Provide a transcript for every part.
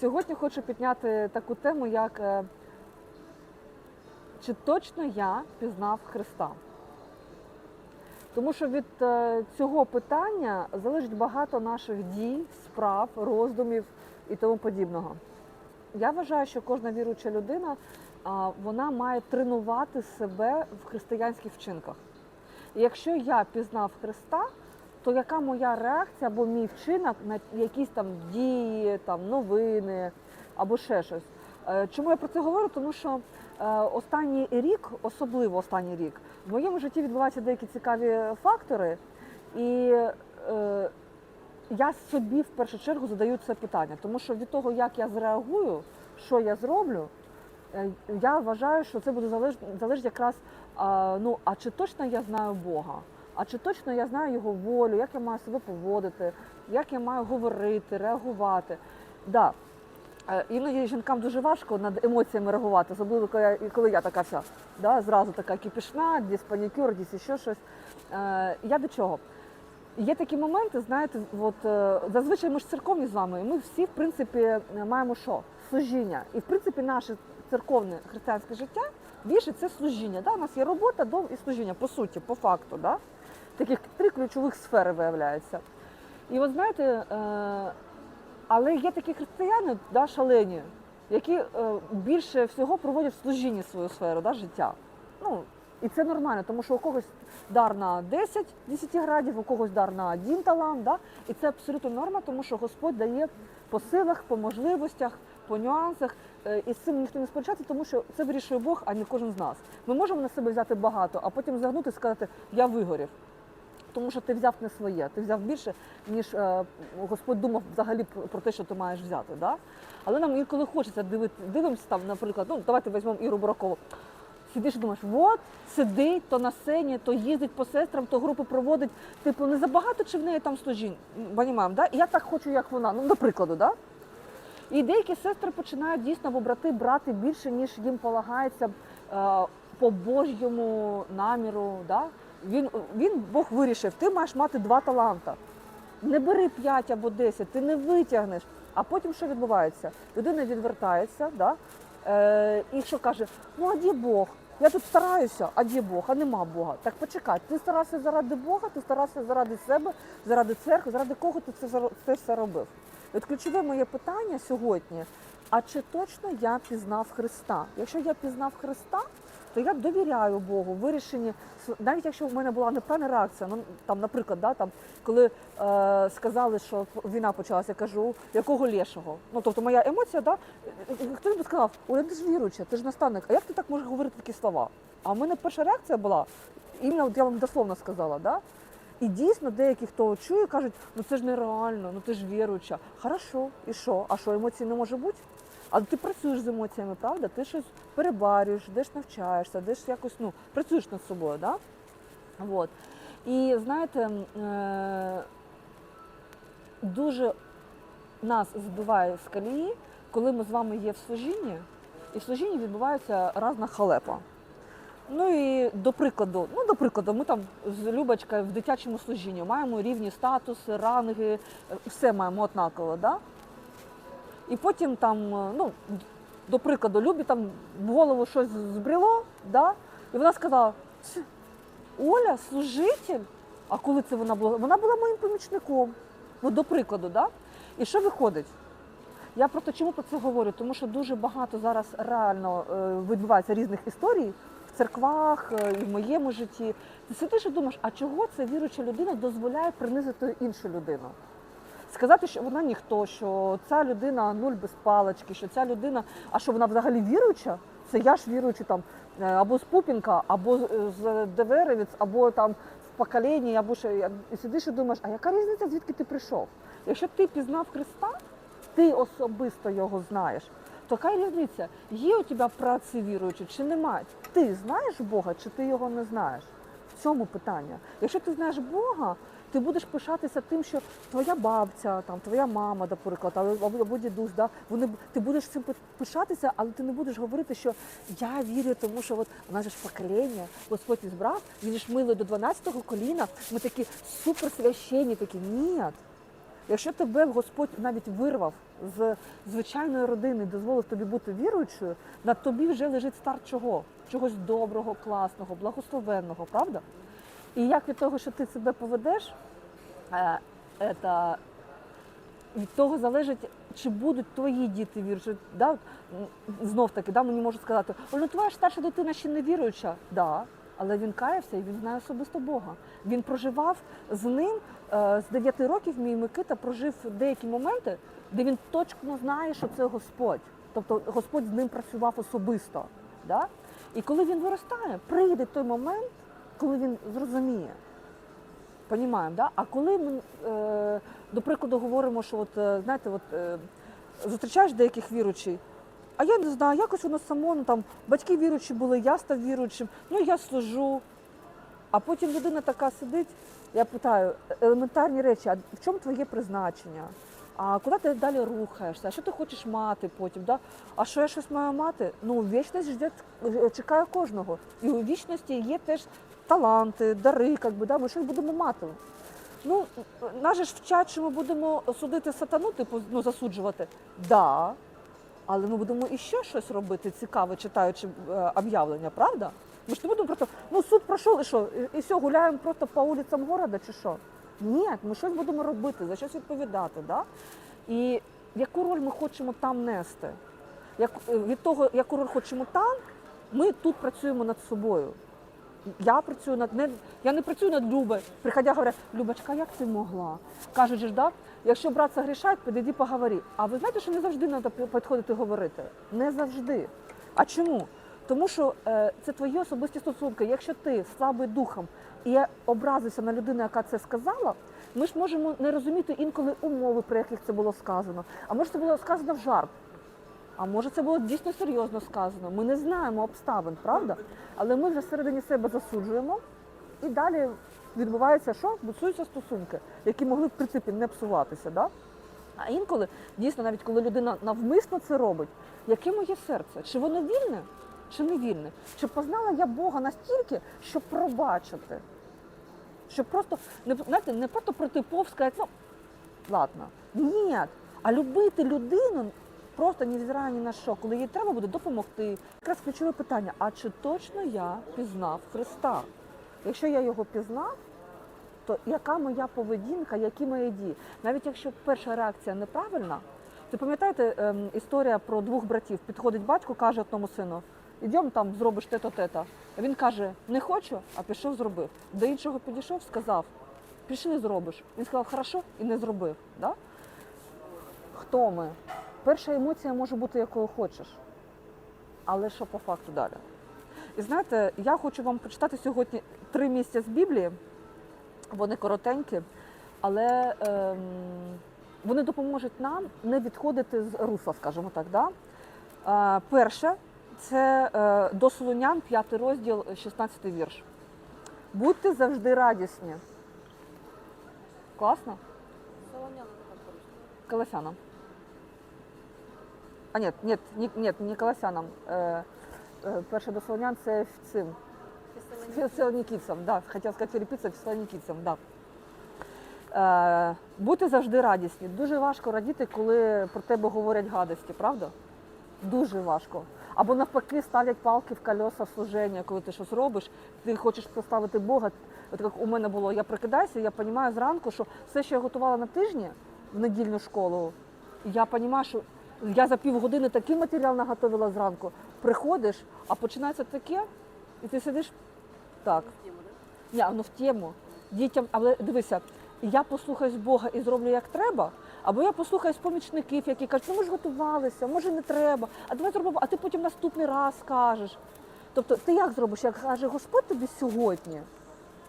Сьогодні хочу підняти таку тему, як е, чи точно я пізнав Христа? Тому що від е, цього питання залежить багато наших дій, справ, роздумів і тому подібного. Я вважаю, що кожна віруюча людина вона має тренувати себе в християнських вчинках. І якщо я пізнав Христа, то яка моя реакція або мій вчинок на якісь там дії, там новини або ще щось? Е, Чому я про це говорю? Тому що е, останній рік, особливо останній рік, в моєму житті відбуваються деякі цікаві фактори, і е, я собі в першу чергу задаю це питання, тому що від того, як я зреагую, що я зроблю, е, я вважаю, що це буде залежати залежить якраз, ну а чи точно я знаю Бога? А чи точно я знаю його волю, як я маю себе поводити, як я маю говорити, реагувати? Да. Е, Іноді жінкам дуже важко над емоціями реагувати, особливо коли я, коли я така вся, да, зразу така кіпішна, десь панікюр, десь ще щось. Е, я до чого? Є такі моменти, знаєте, от е, зазвичай ми ж церковні з вами, і ми всі, в принципі, маємо що? Служіння. І в принципі наше церковне християнське життя більше це служіння. Да? У нас є робота, дом і служіння, по суті, по факту. Да? Таких три ключових сфери виявляється. І от знаєте, е, але є такі християни, да, шалені, які е, більше всього проводять в служінні свою сферу да, життя. Ну, і це нормально, тому що у когось дар на 10 10 градів, у когось дар на один талант. Да? І це абсолютно норма, тому що Господь дає по силах, по можливостях, по нюансах. Е, І з цим ніхто не сперечається, тому що це вирішує Бог, а не кожен з нас. Ми можемо на себе взяти багато, а потім загнути і сказати, я вигорів. Тому що ти взяв не своє, ти взяв більше, ніж е, Господь думав взагалі про те, що ти маєш взяти. Да? Але нам інколи хочеться дивити, дивимося там, наприклад, ну давайте візьмемо Іру Буракову. Сидиш і думаєш, от сидить, то на сцені, то їздить по сестрам, то групи проводить. Типу, не забагато чи в неї там служінь? Понімаємо, да? І я так хочу, як вона. Ну, до прикладу, да? І деякі сестри починають дійсно в брати брати більше, ніж їм полагається е, по Божому наміру. Да? Він, він Бог вирішив, ти маєш мати два таланта. Не бери 5 або 10, ти не витягнеш. А потім що відбувається? Людина відвертається, да? е, і що каже: ну а де Бог? Я тут стараюся, а де Бог? А нема Бога. Так почекай, ти старався заради Бога, ти старався заради себе, заради церкви, заради кого ти це, це все робив? От ключове моє питання сьогодні: а чи точно я пізнав Христа? Якщо я пізнав Христа, то я довіряю Богу вирішенні, навіть якщо в мене була неправильна реакція, ну там, наприклад, да, там, коли е, сказали, що війна почалася, я кажу, якого лешого? Ну тобто моя емоція, да, хтось би сказав, ой, ти ж віруюча, ти ж наставник, а як ти так можеш говорити такі слова? А в мене перша реакція була, іменно я вам дословно сказала, да? І дійсно деякі, хто чує, кажуть, ну це ж нереально, ну ти ж віруюча. Хорошо, і що? А що емоцій не може бути? Але ти працюєш з емоціями, правда? Ти щось перебарюєш, десь навчаєшся, десь якось ну, працюєш над собою, да? Вот. І знаєте, е- дуже нас збиває з колії, коли ми з вами є в служінні, і в служінні відбувається разна халепа. Ну і до прикладу, ну до прикладу, ми там з Любочкою в дитячому служінні маємо рівні статуси, ранги, е, все маємо однаково, да? І потім там, е, ну, до прикладу, Любі там в голову щось збрело, да? і вона сказала: Оля, служитель. А коли це вона була? Вона була моїм помічником. От до прикладу, да? І що виходить? Я просто чому про це говорю? Тому що дуже багато зараз реально е, відбувається різних історій в церквах, е, і в моєму житті. Ти сидиш і думаєш, а чого ця віруюча людина дозволяє принизити іншу людину? Сказати, що вона ніхто, що ця людина нуль без палички, що ця людина, а що вона взагалі віруюча? Це я ж віруючий там е, або з Пупінка, або з- Деверевець, або там в поколінні, або ще і сидиш і думаєш, а яка різниця, звідки ти прийшов? Якщо ти пізнав Христа, ти особисто його знаєш. То яка різниця, є у тебе праці віруючі чи немає? Ти знаєш Бога, чи ти його не знаєш? В цьому питання. Якщо ти знаєш Бога, ти будеш пишатися тим, що твоя бабця, там твоя мама, наприклад, або, дідусь, да, вони ти будеш цим пишатися, але ти не будеш говорити, що я вірю, тому що от у нас же ж покоління, Господь збрав, він ж милий до 12-го коліна, ми такі суперсвященні, такі ні. Якщо тебе Господь навіть вирвав з звичайної родини, дозволив тобі бути віруючою, на тобі вже лежить старт чого? Чогось доброго, класного, благословенного, правда? І як від того, що ти себе поведеш, е, это, від того залежить, чи будуть твої діти віруючі. Да? Знов таки, да, мені можуть сказати, «Оль, ну твоя старша дитина ще не віруюча. Да, але він каявся і він знає особисто Бога. Він проживав з ним е, з 9 років. Мій Микита прожив деякі моменти, де він точно знає, що це Господь. Тобто Господь з ним працював особисто. Да? І коли він виростає, прийде той момент, коли він зрозуміє. Понімаємо, да? А коли ми, е, до прикладу, говоримо, що от, е, знаєте, от, е, зустрічаєш деяких віруючих, а я не знаю, якось воно само, ну, там, батьки віруючі були, я став віруючим, ну я служу. А потім людина така сидить, я питаю, елементарні речі, а в чому твоє призначення? А куди ти далі рухаєшся? А що ти хочеш мати потім? Да? А що я щось маю мати? Ну, вічність жде, чекає кожного. І у вічності є теж таланти, дари, как би, да? ми щось будемо мати. Ну, нас ж вчать, що ми будемо судити сатану, типу, ну, засуджувати. Да, але ми будемо іще щось робити цікаве, читаючи е, об'явлення, правда? Ми ж не будемо просто, ну суд пройшов і що, і, і все, гуляємо просто по вулицям города чи що? Ні, ми щось будемо робити, за щось відповідати. Да? І яку роль ми хочемо там нести? Як, е, від того, яку роль хочемо там, ми тут працюємо над собою. Я працюю над не я не працюю над Любою. Приходя, говорять, Любочка, як ти могла? Кажуть, ж, да? якщо брат загрішає, підійди поговори. А ви знаєте, що не завжди треба підходити говорити? Не завжди. А чому? Тому що е, це твої особисті стосунки. Якщо ти слабий духом і я образився на людину, яка це сказала, ми ж можемо не розуміти інколи умови, при яких це було сказано. А може це було сказано в жарт. А може це було дійсно серйозно сказано. Ми не знаємо обставин, правда? Але ми вже всередині себе засуджуємо, і далі відбувається, що псуються стосунки, які могли в принципі не псуватися. Да? А інколи, дійсно, навіть коли людина навмисно це робить, яке моє серце? Чи воно вільне, чи не вільне? Чи познала я Бога настільки, щоб пробачити? Щоб просто не знаєте, не просто пройти повз, сказати, ну ладно, ні, а любити людину просто невзирає ні на що, коли їй треба буде допомогти. Якраз ключове питання: а чи точно я пізнав Христа? Якщо я його пізнав, то яка моя поведінка, які мої дії? Навіть якщо перша реакція неправильна, ти пам'ятаєте ем, історія про двох братів? Підходить батько, каже одному сину: ідемо там, зробиш те-то, те-то. Він каже, не хочу, а пішов, зробив. До іншого підійшов, сказав, пішли, зробиш. Він сказав, хорошо, і не зробив. Да? Хто ми? Перша емоція може бути якою хочеш, але що по факту далі? І знаєте, я хочу вам прочитати сьогодні три місця з Біблії. Вони коротенькі, але ем, вони допоможуть нам не відходити з русла, скажімо так. Да? Е, перше це е, до Солунян, 5 розділ, 16 вірш. Будьте завжди радісні. Класно? Колосянам. А нет, не, нет, не Колосянам. Е, е, перше до Солонян це цим. Фессалоникийцам, да, хотів сказати філіппійцям, фессалоникійцям, да. Е, бути завжди радісні. Дуже важко радіти, коли про тебе говорять гадості, правда? Дуже важко. Або навпаки ставлять палки в колеса служення, коли ти щось робиш, ти хочеш поставити Бога. От як у мене було, я прокидаюся, я розумію зранку, що все, що я готувала на тижні в недільну школу, я розумію, що я за півгодини такий матеріал наготовила зранку. Приходиш, а починається таке, і ти сидиш так. Ні, ну в тему. Дітям, але дивися, я послухаюсь Бога і зроблю як треба, або я послухаюсь помічників, які кажуть, ну ми ж готувалися, може не треба, а давай зробимо, а ти потім наступний раз скажеш. Тобто ти як зробиш, як каже Господь тобі сьогодні,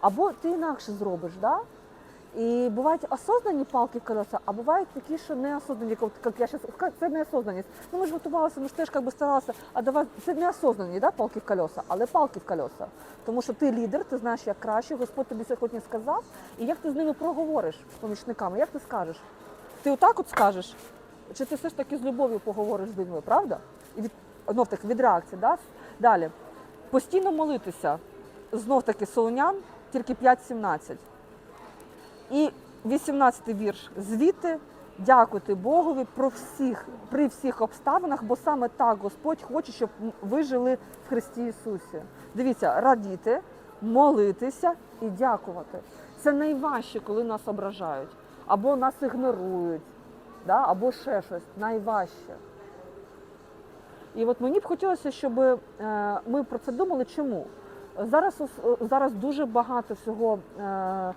або ти інакше зробиш, да? І бувають осознані палки в колеса, а бувають такі, що неосознані, як, я зараз це неосознаність. Ну ми ж готувалися, ми ж теж би старалися, а давай це неосознані, да, палки в колеса, але палки в колеса. Тому що ти лідер, ти знаєш, як краще, Господь тобі сьогодні сказав, і як ти з ними проговориш з помічниками, як ти скажеш? Ти отак от скажеш, чи ти все ж таки з любов'ю поговориш з людьми, правда? І від знов таки від реакції, да? Далі. Постійно молитися. Знов таки Солонян, тільки 5-17. І 18 вірш. Звідти дякуйте Богові про всіх, при всіх обставинах, бо саме так Господь хоче, щоб ви жили в Христі Ісусі. Дивіться, радіти, молитися і дякувати. Це найважче, коли нас ображають, або нас ігнорують, да? або ще щось. Найважче. І от мені б хотілося, щоб е, ми про це думали. Чому? Зараз, ос- зараз дуже багато всього е,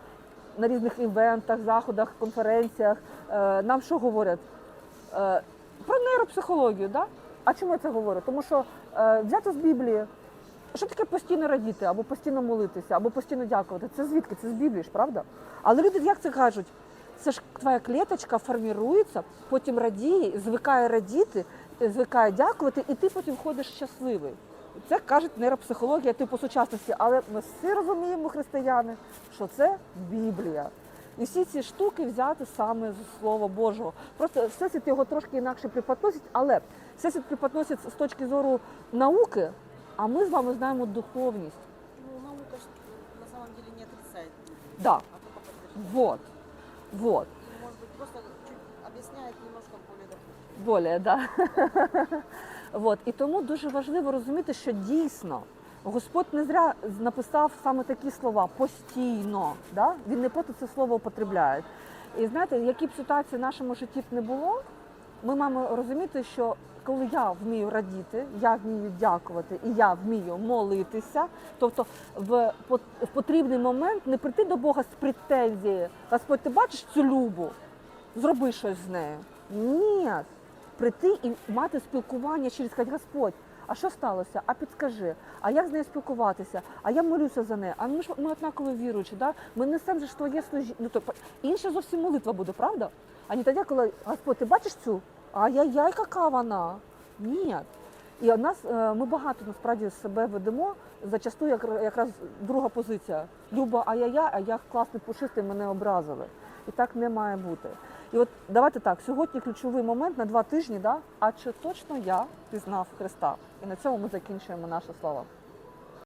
на різних івентах, заходах, конференціях. Е, Нам що говорять? Е, Про нейропсихологію, да? А чому я це говорю? Тому що е, взято з Біблії. Що таке постійно радіти, або постійно молитися, або постійно дякувати? Це звідки? Це з Біблії ж, правда? Але люди як це кажуть? Це ж твоя клеточка формірується, потім радіє, звикає радіти, звикає дякувати, і ти потім ходиш щасливий. Це кажуть нейропсихологія типу сучасності, але ми всі розуміємо, християни, що це Біблія. І всі ці штуки взяти саме з Слова Божого. Просто всесвіт його трошки інакше преподносить, але всесвіт преподносить з точки зору науки, а ми з вами знаємо духовність. Ну, наука ж на самом деле не отрицает, Да, а только подтверждает. вот, вот. Или, может быть, просто чуть объясняет немножко более доходчиво. Более, да. вот. І тому дуже важливо розуміти, що дійсно Господь не зря написав саме такі слова постійно. Да? Він не просто це слово употребляє. І знаєте, які б ситуації в нашому житті б не було, ми маємо розуміти, що коли я вмію радіти, я вмію дякувати і я вмію молитися, тобто в, потрібний момент не прийти до Бога з претензією, Господь, ти бачиш цю любу, зроби щось з нею. Ні, прийти і мати спілкування через сказати, Господь, а що сталося? А підскажи, а як з нею спілкуватися? А я молюся за неї. А ми ж ми однаково віруючі, да? ми несемо ж твоє служіння. Ну, тобто, інша зовсім молитва буде, правда? А не тоді, коли Господь, ти бачиш цю? Ай-яй-яй, яка вона? Ні. І нас е, ми багато насправді себе ведемо. Зачасту як, якраз друга позиція. Люба, ай-яй-яй, а я класний пушистий, мене образили. І так не має бути. І от давайте так, сьогодні ключовий момент на два тижні, да? а чи точно я пізнав Христа? І на цьому ми закінчуємо наше слово.